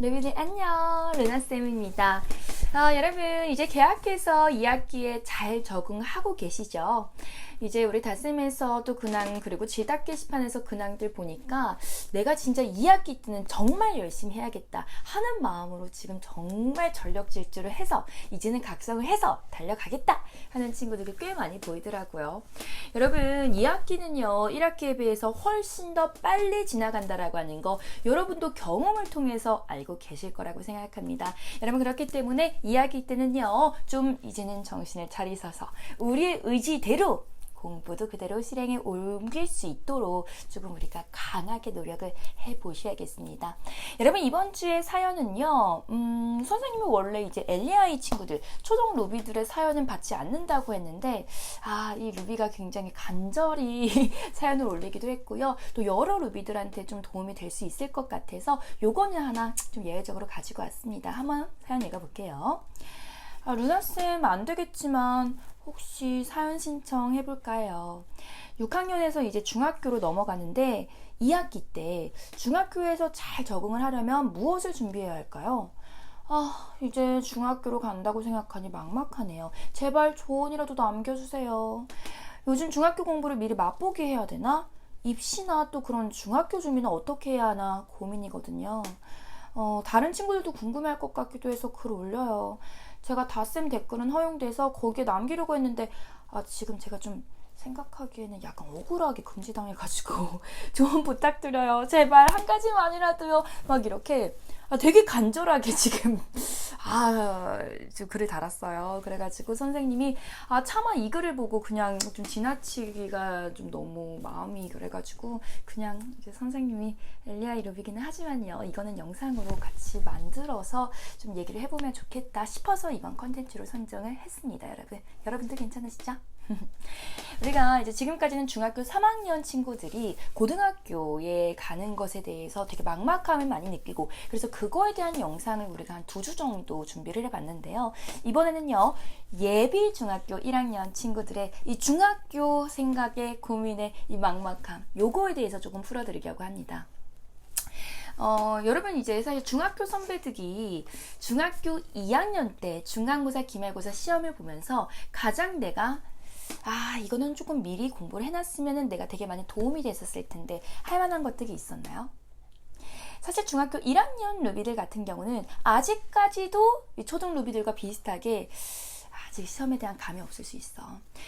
루비들 안녕. 루나쌤입니다. 아, 여러분 이제 개학해서 2학기에 잘 적응하고 계시죠 이제 우리 다쌤에서도 근황 그리고 지답 게시판에서 근황들 보니까 내가 진짜 2학기 때는 정말 열심히 해야겠다 하는 마음으로 지금 정말 전력 질주를 해서 이제는 각성을 해서 달려가겠다 하는 친구들이 꽤 많이 보이더라고요. 여러분 2학기는요 1학기에 비해서 훨씬 더 빨리 지나간다라고 하는 거 여러분도 경험을 통해서 알고 계실 거라고 생각합니다. 여러분 그렇기 때문에 2학기 때는요 좀 이제는 정신을 차리셔서 우리의 의지대로 공부도 그대로 실행에 옮길 수 있도록 조금 우리가 강하게 노력을 해 보셔야겠습니다. 여러분 이번 주의 사연은요, 음, 선생님이 원래 이제 LAI 친구들 초등 루비들의 사연은 받지 않는다고 했는데 아 이 루비가 굉장히 간절히 사연을 올리기도 했고요. 또 여러 루비들한테 좀 도움이 될 수 있을 것 같아서 요거는 하나 좀 예외적으로 가지고 왔습니다. 한번 사연 읽어 볼게요. 아, 루나쌤 안 되겠지만 혹시 사연 신청 해볼까요? 6학년에서 이제 중학교로 넘어가는데 2학기 때 중학교에서 잘 적응을 하려면 무엇을 준비해야 할까요? 아, 이제 중학교로 간다고 생각하니 막막하네요. 제발 조언이라도 남겨주세요. 요즘 중학교 공부를 미리 맛보게 해야 되나? 입시나 또 그런 중학교 준비는 어떻게 해야 하나 고민이거든요. 어, 다른 친구들도 궁금해할 것 같기도 해서 글 올려요. 제가 다쌤 댓글은 허용돼서 거기에 남기려고 했는데 아, 지금 제가 좀 생각하기에는 약간 억울하게 금지당해가지고 조언 부탁드려요. 제발 한 가지만이라도요. 막 이렇게 아, 되게 간절하게 지금 아, 좀 글을 달았어요. 그래가지고 선생님이 아 차마 이 글을 보고 그냥 좀 지나치기가 좀 너무 마음이 그래가지고 그냥 이제 선생님이 엘리아이 루비기는 하지만요. 이거는 영상으로 같이 만들어서 좀 얘기를 해보면 좋겠다 싶어서 이번 컨텐츠로 선정을 했습니다. 여러분, 여러분들 괜찮으시죠? 우리가 이제 지금까지는 중학교 3학년 친구들이 고등학교에 가는 것에 대해서 되게 막막함을 많이 느끼고 그래서 그거에 대한 영상을 우리가 한 두 주 정도 준비를 해봤는데요. 이번에는요 예비 중학교 1학년 친구들의 이 중학교 생각의 고민의 이 막막함 요거에 대해서 조금 풀어드리려고 합니다. 어, 여러분 이제 사실 중학교 선배들이 중학교 2학년 때 중간고사, 기말고사 시험을 보면서 가장 내가 아, 이거는 조금 미리 공부를 해놨으면 내가 되게 많이 도움이 됐었을 텐데 할 만한 것들이 있었나요? 사실 중학교 1학년 루비들 같은 경우는 아직까지도 초등 루비들과 비슷하게 아직 시험에 대한 감이 없을 수 있어.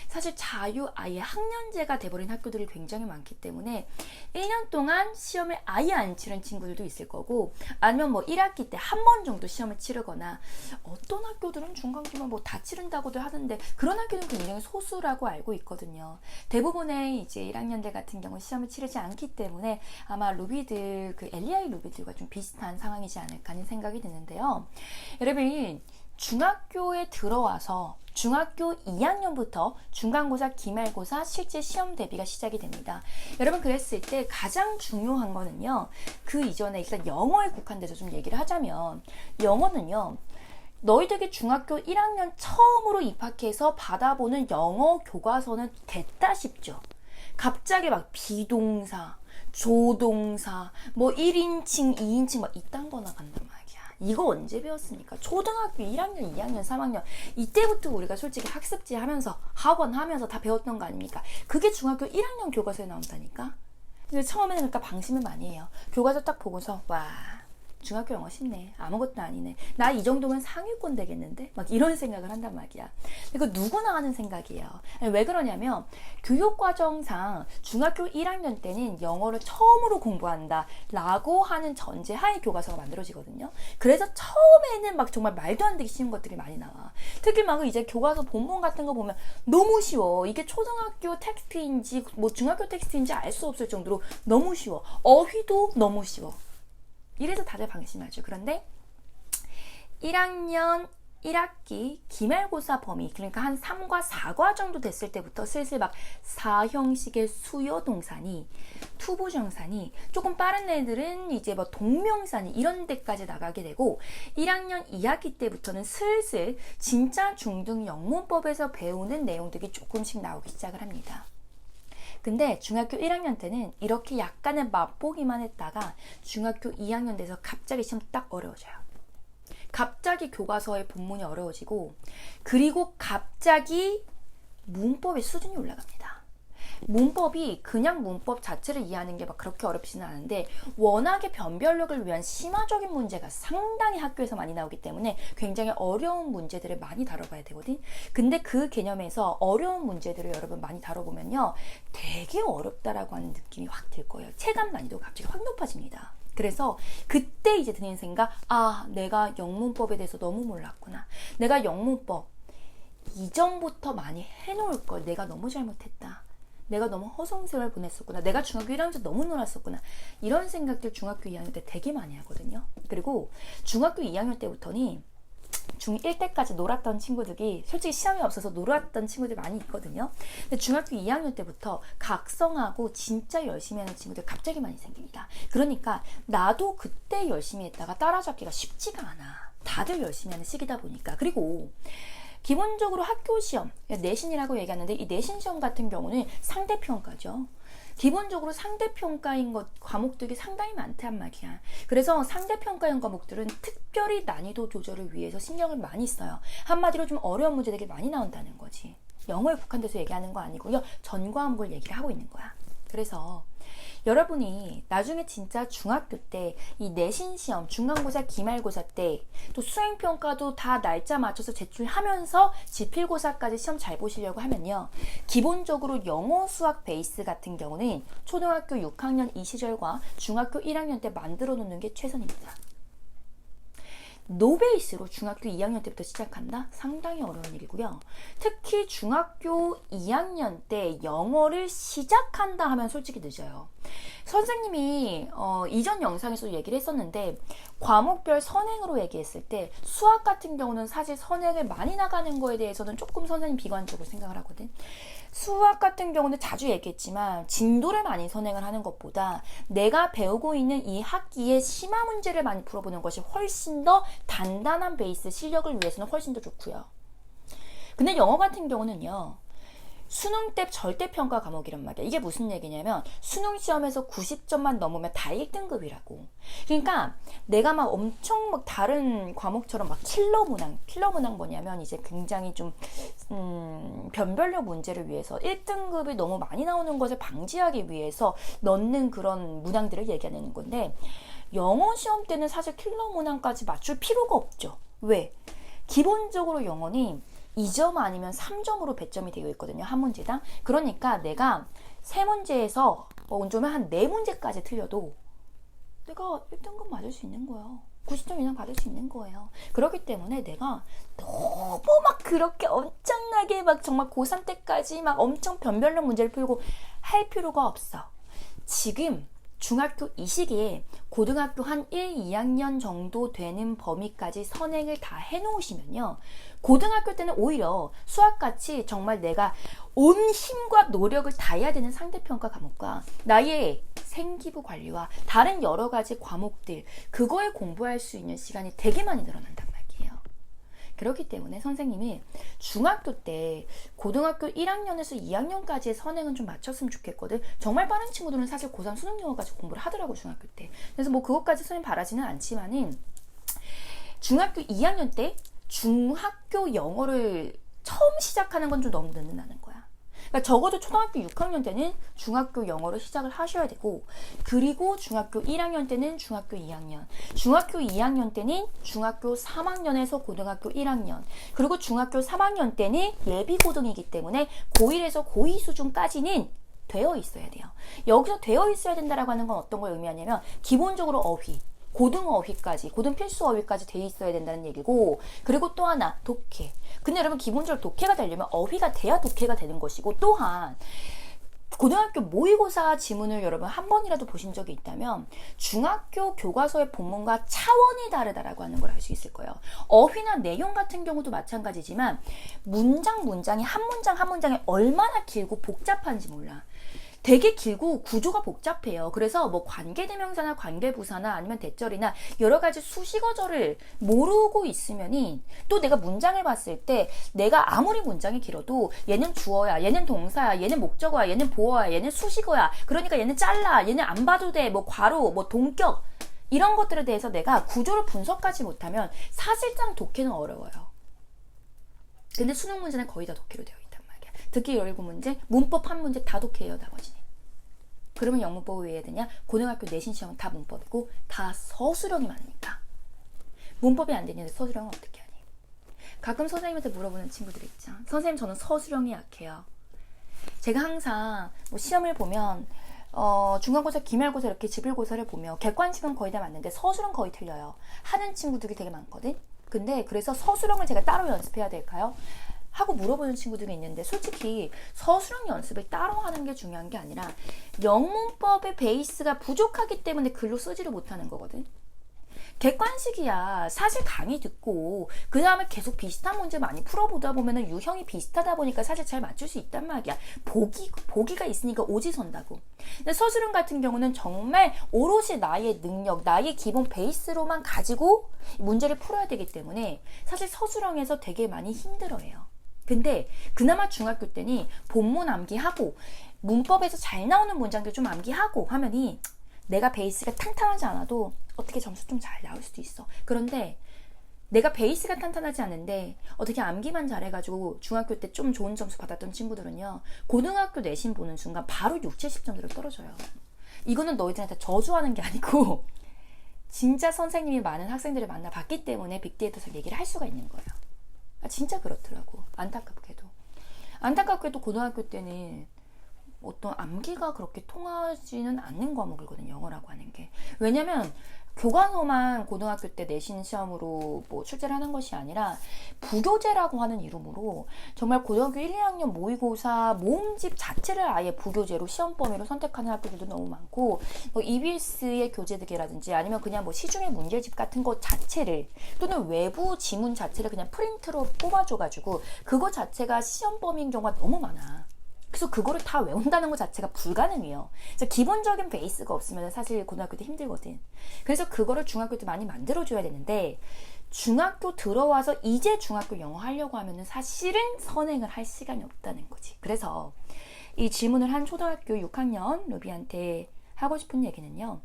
사실 자유 아예 학년제가 돼버린 학교들이 굉장히 많기 때문에 1년 동안 시험을 아예 안 치른 친구들도 있을 거고 아니면 뭐 1학기 때 한 번 정도 시험을 치르거나 어떤 학교들은 중간기만 뭐 다 치른다고도 하는데 그런 학교는 굉장히 소수라고 알고 있거든요. 대부분의 이제 1학년들 같은 경우 시험을 치르지 않기 때문에 아마 루비들 그 LEI 루비들과 좀 비슷한 상황이지 않을까 하는 생각이 드는데요. 여러분 중학교에 들어와서 중학교 2학년부터 중간고사, 기말고사 실제 시험 대비가 시작이 됩니다. 여러분 그랬을 때 가장 중요한 거는요. 그 이전에 일단 영어에 국한돼서 좀 얘기를 하자면 영어는요. 너희들이 중학교 1학년 처음으로 입학해서 받아보는 영어 교과서는 됐다 싶죠. 갑자기 막 비동사, 조동사, 뭐 1인칭, 2인칭 막 이딴 거 나간단 말이야. 이거 언제 배웠습니까? 초등학교 1학년, 2학년, 3학년 이때부터 우리가 솔직히 학습지 하면서 학원 하면서 다 배웠던 거 아닙니까? 그게 중학교 1학년 교과서에 나온다니까. 근데 처음에는 그러니까 방심을 많이 해요. 교과서 딱 보고서 와 중학교 영어 쉽네. 아무것도 아니네. 나 이 정도면 상위권 되겠는데? 막 이런 생각을 한단 말이야. 이거 누구나 하는 생각이에요. 왜 그러냐면 교육과정상 중학교 1학년 때는 영어를 처음으로 공부한다 라고 하는 전제 하에 교과서가 만들어지거든요. 그래서 처음에는 막 정말 말도 안 되기 쉬운 것들이 많이 나와. 특히 막 이제 교과서 본문 같은 거 보면 너무 쉬워. 이게 초등학교 텍스트인지 뭐 중학교 텍스트인지 알 수 없을 정도로 너무 쉬워. 어휘도 너무 쉬워. 이래서 다들 방심하죠. 그런데 1학년 1학기 기말고사 범위 그러니까 한 3과 4과 정도 됐을 때부터 슬슬 막 4형식의 수요 동사니 투부정사니 조금 빠른 애들은 이제 뭐 동명사니 이런 데까지 나가게 되고 1학년 2학기 때부터는 슬슬 진짜 중등 영문법에서 배우는 내용들이 조금씩 나오기 시작을 합니다. 근데 중학교 1학년 때는 이렇게 약간의 맛보기만 했다가 중학교 2학년 돼서 갑자기 시험 딱 어려워져요. 갑자기 교과서의 본문이 어려워지고 그리고 갑자기 문법의 수준이 올라갑니다. 문법이 그냥 문법 자체를 이해하는 게 막 그렇게 어렵지는 않은데 워낙에 변별력을 위한 심화적인 문제가 상당히 학교에서 많이 나오기 때문에 굉장히 어려운 문제들을 많이 다뤄봐야 되거든. 근데 그 개념에서 어려운 문제들을 여러분 많이 다뤄보면요. 되게 어렵다라고 하는 느낌이 확 들 거예요. 체감 난이도가 갑자기 확 높아집니다. 그래서 그때 이제 드는 생각, 아, 내가 영문법에 대해서 너무 몰랐구나. 내가 영문법 이전부터 많이 해놓을 걸 내가 너무 잘못했다. 내가 너무 허송 세월 보냈었구나. 내가 중학교 1학년 때 너무 놀았었구나. 이런 생각들 중학교 2학년 때 되게 많이 하거든요. 그리고 중학교 2학년 때부터는 중1 때까지 놀았던 친구들이 솔직히 시험이 없어서 놀았던 친구들이 많이 있거든요. 근데 중학교 2학년 때부터 각성하고 진짜 열심히 하는 친구들 갑자기 많이 생깁니다. 그러니까 나도 그때 열심히 했다가 따라잡기가 쉽지가 않아. 다들 열심히 하는 시기다 보니까. 그리고 기본적으로 학교 시험, 내신이라고 얘기하는데 이 내신 시험 같은 경우는 상대평가죠. 기본적으로 상대평가인 것 과목들이 상당히 많단 말이야. 그래서 상대평가형 과목들은 특별히 난이도 조절을 위해서 신경을 많이 써요. 한마디로 좀 어려운 문제들이 많이 나온다는 거지. 영어에 국한돼서 얘기하는 거 아니고요. 전 과목을 얘기를 하고 있는 거야. 그래서 여러분이 나중에 진짜 중학교 때 이 내신 시험, 중간고사, 기말고사 때 또 수행 평가도 다 날짜 맞춰서 제출하면서 지필고사까지 시험 잘 보시려고 하면요. 기본적으로 영어 수학 베이스 같은 경우는 초등학교 6학년 이 시절과 중학교 1학년 때 만들어 놓는 게 최선입니다. 노베이스로 중학교 2학년 때부터 시작한다? 상당히 어려운 일이고요. 특히 중학교 2학년 때 영어를 시작한다 하면 솔직히 늦어요. 선생님이 어, 이전 영상에서 얘기를 했었는데 과목별 선행으로 얘기했을 때 수학 같은 경우는 사실 선행을 많이 나가는 거에 대해서는 조금 선생님 비관적으로 생각을 하거든. 수학 같은 경우는 자주 얘기했지만 진도를 많이 선행을 하는 것보다 내가 배우고 있는 이 학기의 심화 문제를 많이 풀어보는 것이 훨씬 더 단단한 베이스 실력을 위해서는 훨씬 더 좋고요. 근데 영어 같은 경우는요. 수능 때 절대평가 과목이란 말이야. 이게 무슨 얘기냐면 수능 시험에서 90점만 넘으면 다 1등급이라고. 그러니까 내가 막 엄청 막 다른 과목처럼 막 킬러 문항, 킬러 문항 뭐냐면 이제 굉장히 좀 음, 변별력 문제를 위해서 1등급이 너무 많이 나오는 것을 방지하기 위해서 넣는 그런 문항들을 얘기하는 건데 영어 시험 때는 사실 킬러 문항까지 맞출 필요가 없죠. 왜? 기본적으로 영어는 2점 아니면 3점으로 배점이 되어 있거든요. 한 문제당. 그러니까 내가 세 문제에서 뭐 운전을 한네 문제까지 틀려도 내가 1등급 맞을 수 있는 거야. 90점 이상 받을 수 있는 거예요. 그렇기 때문에 내가 너무 막 그렇게 엄청나게 막 정말 고3 때까지 막 엄청 변별력 문제를 풀고 할 필요가 없어. 지금 중학교 이 시기에 고등학교 한 1, 2학년 정도 되는 범위까지 선행을 다 해놓으시면요. 고등학교 때는 오히려 수학같이 정말 내가 온 힘과 노력을 다해야 되는 상대평가 과목과 나의 생기부 관리와 다른 여러 가지 과목들, 그거에 공부할 수 있는 시간이 되게 많이 말이에요. 그렇기 때문에 선생님이 중학교 때 고등학교 1학년에서 2학년까지의 선행은 좀 맞췄으면 좋겠거든. 정말 빠른 친구들은 사실 고3 수능 영어까지 공부를 하더라고 중학교 때. 그래서 뭐 그것까지 선생님 바라지는 않지만은 중학교 2학년 때 중학교 영어를 처음 시작하는 건 좀 너무 늦는다는 거야. 그러니까 적어도 초등학교 6학년 때는 중학교 영어를 시작을 하셔야 되고, 그리고 중학교 1학년 때는 중학교 2학년, 중학교 2학년 때는 중학교 3학년에서 고등학교 1학년, 그리고 중학교 3학년 때는 예비 고등이기 때문에 고1에서 고2 수준까지는 되어 있어야 돼요. 여기서 되어 있어야 된다라고 하는 건 어떤 걸 의미하냐면, 기본적으로 어휘, 고등어휘까지, 고등 필수 어휘까지 돼 있어야 된다는 얘기고, 그리고 또 하나, 독해. 근데 여러분, 기본적으로 독해가 되려면 어휘가 돼야 독해가 되는 것이고, 또한, 고등학교 모의고사 지문을 여러분 한 번이라도 보신 적이 있다면 중학교 교과서의 본문과 차원이 다르다라고 하는 걸 알 수 있을 거예요. 어휘나 내용 같은 경우도 마찬가지지만 문장 문장이 한 문장 한 문장이 얼마나 길고 복잡한지 몰라. 되게 길고 구조가 복잡해요. 그래서 뭐 관계대명사나 관계부사나 아니면 대절이나 여러 가지 수식어절을 모르고 있으면이 또 내가 문장을 봤을 때 내가 아무리 문장이 길어도 얘는 주어야, 얘는 동사야, 얘는 목적어야, 얘는 보어야, 얘는 수식어야. 그러니까 얘는 잘라, 얘는 안 봐도 돼, 뭐 괄호, 뭐 동격 이런 것들에 대해서 내가 구조를 분석하지 못하면 사실상 독해는 어려워요. 근데 수능 문제는 거의 다 독해로 되어 있단 말이야. 듣기 열고 문제, 문법 한 문제 다 독해예요, 나머지는. 그러면 영문법을 왜 해야 되냐? 고등학교 내신 시험은 다 문법이고 다 서술형이 많으니까. 문법이 안 되는데 서술형은 어떻게 하니? 가끔 선생님한테 물어보는 친구들 있죠. 선생님 저는 서술형이 약해요. 제가 항상 뭐 시험을 보면 어, 중간고사, 기말고사 이렇게 지필고사를 보면 객관식은 거의 다 맞는데 서술은 거의 틀려요. 하는 친구들이 되게 많거든. 근데 그래서 서술형을 제가 따로 연습해야 될까요? 하고 물어보는 친구들이 있는데 솔직히 서술형 연습을 따로 하는 게 중요한 게 아니라 영문법의 베이스가 부족하기 때문에 글로 쓰지를 못하는 거거든. 객관식이야. 사실 강의 듣고 그 다음에 계속 비슷한 문제 많이 풀어보다 보면은 유형이 비슷하다 보니까 사실 잘 맞출 수 있단 말이야. 보기 보기가 있으니까 오지 선다고. 근데 서술형 같은 경우는 정말 오롯이 나의 능력, 나의 기본 베이스로만 가지고 문제를 풀어야 되기 때문에 사실 서술형에서 되게 많이 힘들어해요. 근데 그나마 중학교 때니 본문 암기하고 문법에서 잘 나오는 문장들 좀 암기하고 하면이 내가 베이스가 탄탄하지 않아도 어떻게 점수 좀 잘 나올 수도 있어. 그런데 내가 베이스가 탄탄하지 않은데 어떻게 암기만 잘해가지고 중학교 때 좀 좋은 점수 받았던 친구들은요 고등학교 내신 보는 순간 바로 6, 70점대로 떨어져요. 이거는 너희들한테 저주하는 게 아니고 진짜 선생님이 많은 학생들을 만나 봤기 때문에 빅데이터에서 얘기를 할 수가 있는 거예요. 아, 진짜 그렇더라고. 안타깝게도. 안타깝게도 고등학교 때는 어떤 암기가 그렇게 통하지는 않는 과목이거든요. 영어라고 하는 게. 왜냐면 교과서만 고등학교 때 내신 시험으로 뭐 출제를 하는 것이 아니라 부교재라고 하는 이름으로 정말 고등학교 1, 2학년 모의고사 모음집 자체를 아예 부교재로 시험 범위로 선택하는 학교들도 너무 많고 뭐 EBS의 교재들이라든지 아니면 그냥 뭐 시중의 문제집 같은 것 자체를 또는 외부 지문 자체를 그냥 프린트로 뽑아줘가지고 그거 자체가 시험 범위인 경우가 너무 많아. 그래서 그거를 다 외운다는 것 자체가 불가능해요. 그래서 기본적인 베이스가 없으면 사실 고등학교 때 힘들거든. 그래서 그거를 중학교 때 많이 만들어줘야 되는데 중학교 들어와서 이제 중학교 영어 하려고 하면은 사실은 선행을 할 시간이 없다는 거지. 그래서 이 질문을 한 초등학교 6학년 루비한테 하고 싶은 얘기는요.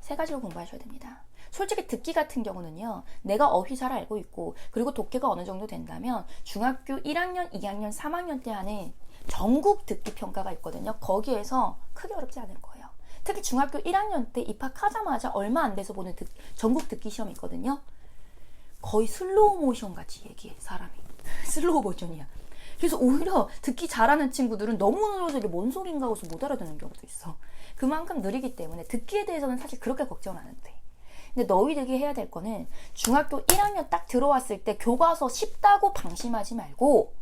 세 가지로 공부하셔야 됩니다. 솔직히 듣기 같은 경우는요, 내가 어휘 잘 알고 있고, 그리고 독해가 어느 정도 된다면, 중학교 1학년, 2학년, 3학년 때 하는 전국 듣기 평가가 있거든요. 거기에서 크게 어렵지 않을 거예요. 특히 중학교 1학년 때 입학하자마자 얼마 안 돼서 보는 듣, 전국 듣기 시험이 있거든요. 거의 슬로우 모션 같이 얘기해, 사람이. 슬로우 버전이야. 그래서 오히려 듣기 잘하는 친구들은 너무 늘어서 이게 뭔 소린가 하고서 못 알아듣는 경우도 있어. 그만큼 느리기 때문에 듣기에 대해서는 사실 그렇게 걱정은 안 한대. 근데 너희들이 해야 될 거는 중학교 1학년 딱 들어왔을 때 교과서 쉽다고 방심하지 말고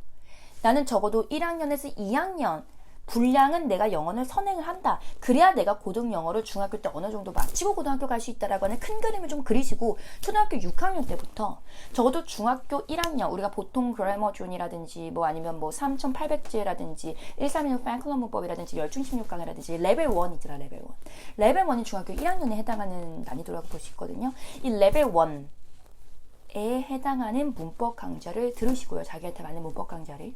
나는 적어도 1학년에서 2학년 분량은 내가 영어를 선행을 한다. 그래야 내가 고등 영어를 중학교 때 어느 정도 마치고 고등학교 갈 수 있다라고 하는 큰 그림을 좀 그리시고 초등학교 6학년 때부터 적어도 중학교 1학년 우리가 보통 그래머 존이라든지 뭐 아니면 뭐 3800제라든지 131 팬클럽 문법이라든지 열중 16강이라든지 레벨 1이더라 레벨 1. 레벨 1이 중학교 1학년에 해당하는 난이도라고 볼 수 있거든요. 이 레벨 1에 해당하는 문법 강좌를 들으시고요. 자기한테 맞는 문법 강좌를.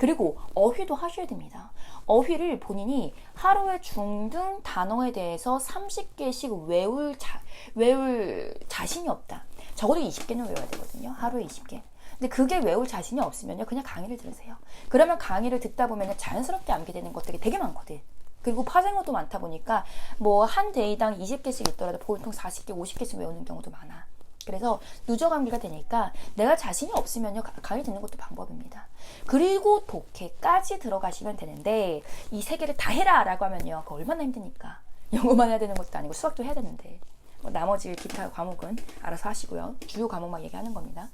그리고 어휘도 하셔야 됩니다. 어휘를 본인이 하루에 중등 단어에 대해서 30개씩 외울 자, 외울 자신이 없다. 적어도 20개는 외워야 되거든요. 하루에 20개. 근데 그게 외울 자신이 없으면요. 그냥 강의를 들으세요. 그러면 강의를 듣다 보면 자연스럽게 암기 되는 것들이 되게 많거든. 그리고 파생어도 많다 보니까 뭐 한 데이당 20개씩 있더라도 보통 40개, 50개씩 외우는 경우도 많아. 그래서 누적 암기가 되니까 내가 자신이 없으면요 강의 듣는 것도 방법입니다. 그리고 독해까지 들어가시면 되는데 이 세 개를 다 해라라고 하면요 그 얼마나 힘드니까 영어만 해야 되는 것도 아니고 수학도 해야 되는데 뭐 나머지 기타 과목은 알아서 하시고요 주요 과목만 얘기하는 겁니다.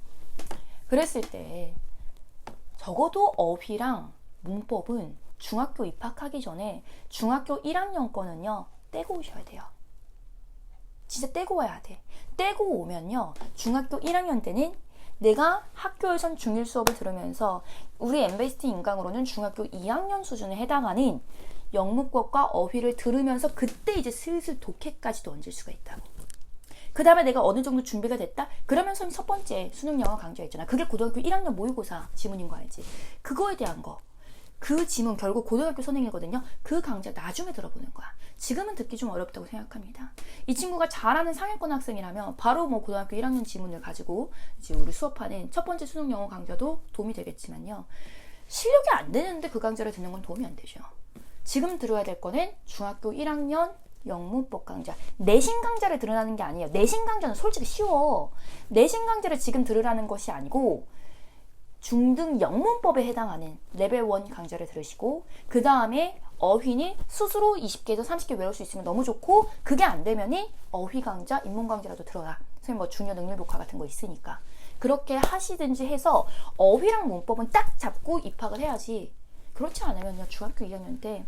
그랬을 때 적어도 어휘랑 문법은 중학교 입학하기 전에 중학교 1학년 거는요 떼고 오셔야 돼요. 진짜 떼고 와야 돼. 떼고 오면요. 중학교 1학년 때는 내가 학교에선 중1 수업을 들으면서 우리 엠베이스트 인강으로는 중학교 2학년 수준에 해당하는 영문법과 어휘를 들으면서 그때 이제 슬슬 독해까지도 얹을 수가 있다고. 그 다음에 내가 어느 정도 준비가 됐다? 그러면 선생님 첫 번째 수능 영어 강좌였잖아. 그게 고등학교 1학년 모의고사 지문인 거 알지? 그거에 대한 거. 그 지문 결국 고등학교 선행이거든요. 그 강좌 나중에 들어보는 거야. 지금은 듣기 좀 어렵다고 생각합니다. 이 친구가 잘하는 상위권 학생이라면 바로 뭐 고등학교 1학년 지문을 가지고 이제 우리 수업하는 첫 번째 수능 영어 강좌도 도움이 되겠지만요. 실력이 안 되는데 그 강좌를 듣는 건 도움이 안 되죠. 지금 들어야 될 거는 중학교 1학년 영문법 강좌. 내신 강좌를 들으라는 게 아니에요. 내신 강좌는 솔직히 쉬워. 내신 강좌를 지금 들으라는 것이 아니고 중등 영문법에 해당하는 레벨 1 강좌를 들으시고 그 다음에 어휘는 스스로 20개에서 30개 외울 수 있으면 너무 좋고 그게 안 되면은 어휘 강좌, 인문 강좌라도 들어가. 선생님 뭐 중요 능률 복화 같은 거 있으니까 그렇게 하시든지 해서 어휘랑 문법은 딱 잡고 입학을 해야지. 그렇지 않으면 요 중학교 2학년 때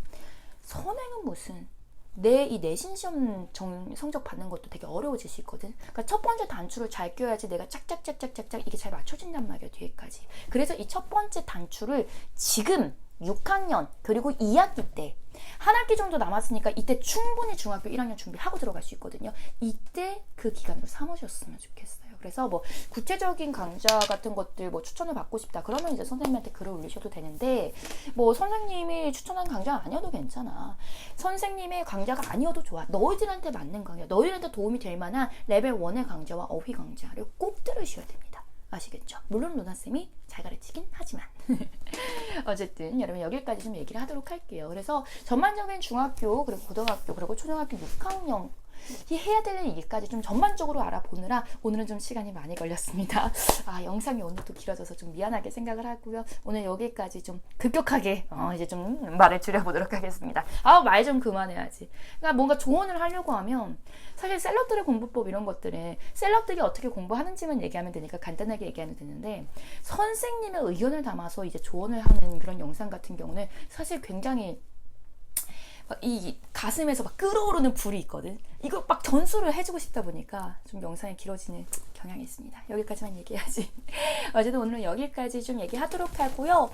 선행은 무슨 내 이 내신 시험 정, 성적 받는 것도 되게 어려워질 수 있거든. 그러니까 첫 번째 단추를 잘 껴야지 내가 짝짝짝짝짝짝 이게 잘 맞춰진단 말이야 뒤에까지. 그래서 이 첫 번째 단추를 지금 6학년 그리고 2학기 때 한 학기 정도 남았으니까 이때 충분히 중학교 1학년 준비하고 들어갈 수 있거든요. 이때 그 기간으로 삼으셨으면 좋겠어요. 그래서 뭐 구체적인 강좌 같은 것들 뭐 추천을 받고 싶다. 그러면 이제 선생님한테 글을 올리셔도 되는데 뭐 선생님이 추천한 강좌 아니어도 괜찮아. 선생님의 강좌가 아니어도 좋아. 너희들한테 맞는 강좌 너희들한테 도움이 될 만한 레벨 1의 강좌와 어휘 강좌를 꼭 들으셔야 됩니다. 아시겠죠? 물론 루나쌤이 잘 가르치긴 하지만. 어쨌든 여러분 여기까지 좀 얘기를 하도록 할게요. 그래서 전반적인 중학교 그리고 고등학교 그리고 초등학교 6학년 이 해야 되는 일까지 좀 전반적으로 알아보느라 오늘은 좀 시간이 많이 걸렸습니다. 아 영상이 오늘 또 길어져서 좀 미안하게 생각을 하고요. 오늘 여기까지 좀 급격하게 어, 이제 좀 말을 줄여보도록 하겠습니다. 아 말 좀 그만해야지. 그러니까 뭔가 조언을 하려고 하면 사실 셀럽들의 공부법 이런 것들은 셀럽들이 어떻게 공부하는지만 얘기하면 되니까 간단하게 얘기하면 되는데 선생님의 의견을 담아서 이제 조언을 하는 그런 영상 같은 경우는 사실 굉장히 막 이 가슴에서 막 끓어오르는 불이 있거든. 이거 막 전수를 해주고 싶다 보니까 좀 영상이 길어지는 경향이 있습니다. 여기까지만 얘기하지. 어쨌든 오늘은 여기까지 좀 얘기하도록 하고요.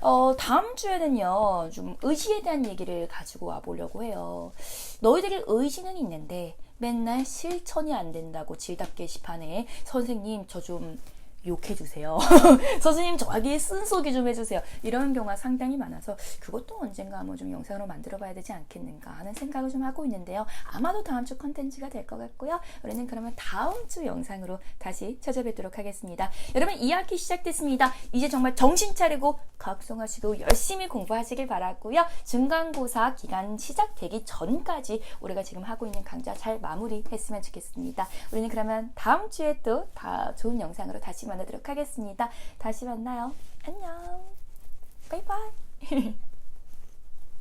어, 다음 주에는요, 좀 의지에 대한 얘기를 가지고 와보려고 해요. 너희들이 의지는 있는데 맨날 실천이 안 된다고 질답 게시판에 선생님 저 좀 욕해주세요. 선생님 저에게 쓴소리 좀 해주세요. 이런 경우가 상당히 많아서 그것도 언젠가 한번 좀 영상으로 만들어 봐야 되지 않겠는가 하는 생각을 좀 하고 있는데요. 아마도 다음 주 컨텐츠가 될 것 같고요. 우리는 그러면 다음 주 영상으로 다시 찾아뵙도록 하겠습니다. 여러분 2학기 시작됐습니다. 이제 정말 정신 차리고 각성하시고 열심히 공부하시길 바라고요. 중간고사 기간 시작되기 전까지 우리가 지금 하고 있는 강좌 잘 마무리했으면 좋겠습니다. 우리는 그러면 다음 주에 또 다 좋은 영상으로 다시 만나도록 하겠습니다. 다시 만나요. 안녕. 바이바이.